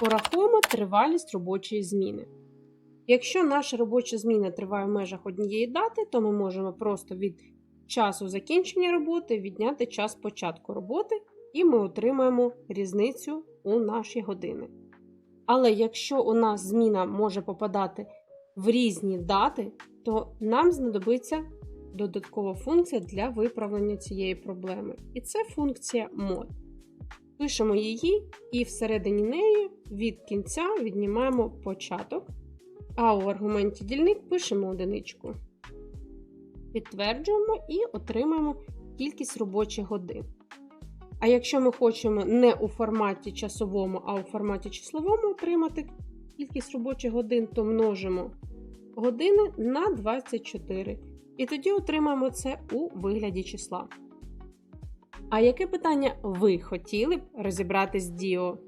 Порахуємо тривалість робочої зміни. Якщо наша робоча зміна триває в межах однієї дати, то ми можемо просто від часу закінчення роботи відняти час початку роботи, і ми отримаємо різницю у наші години. Але якщо у нас зміна може попадати в різні дати, то нам знадобиться додаткова функція для виправлення цієї проблеми. І це функція mod. Пишемо її і всередині неї від кінця віднімаємо початок, а у аргументі дільник пишемо одиничку. Підтверджуємо і отримаємо кількість робочих годин. А якщо ми хочемо не у форматі часовому, а у форматі числовому отримати кількість робочих годин, то множимо години на 24. І тоді отримаємо це у вигляді числа. А яке питання ви хотіли б розібрати з Діо?